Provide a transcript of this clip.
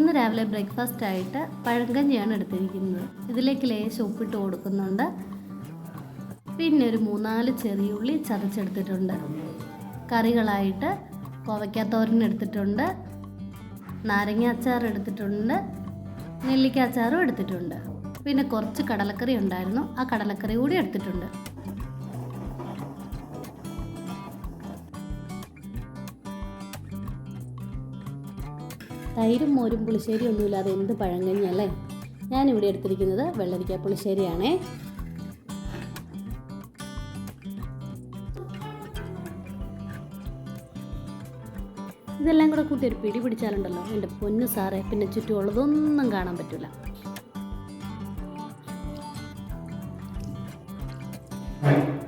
ഇന്ന് രാവിലെ ബ്രേക്ക്ഫാസ്റ്റ് ആയിട്ട് പഴങ്കഞ്ഞിയാണ് എടുത്തിരിക്കുന്നത്. ഇതിലേക്ക് ലേശം ഉപ്പിട്ട് കൊടുക്കുന്നുണ്ട്. പിന്നെ ഒരു മൂന്നാൽ ചെറിയുള്ളി ചതച്ചെടുത്തിട്ടുണ്ട്. കറികളായിട്ട് കോവയ്ക്കാത്തോരൻ എടുത്തിട്ടുണ്ട്. നാരങ്ങ അച്ചാർ എടുത്തിട്ടുണ്ട്. നെല്ലിക്ക അച്ചാറും എടുത്തിട്ടുണ്ട്. പിന്നെ കുറച്ച് കടലക്കറി ഉണ്ടായിരുന്നു. ആ കടലക്കറി കൂടി എടുത്തിട്ടുണ്ട്. തൈരും മോരും പുളിശ്ശേരി ഒന്നുമില്ലാതെ എന്ത് പഴങ്കഞ്ഞല്ലേ? ഞാനിവിടെ എടുത്തിരിക്കുന്നത് വെള്ളരിക്ക പുളിശ്ശേരിയാണേ. ഇതെല്ലാം കൂടെ കൂട്ടി ഒരു പിടി പിടിച്ചാലുണ്ടല്ലോ. എന്റെ പൊന്നു സാറേ പിന്നെ ചുറ്റുമുള്ളതൊന്നും കാണാൻ പറ്റില്ല Thank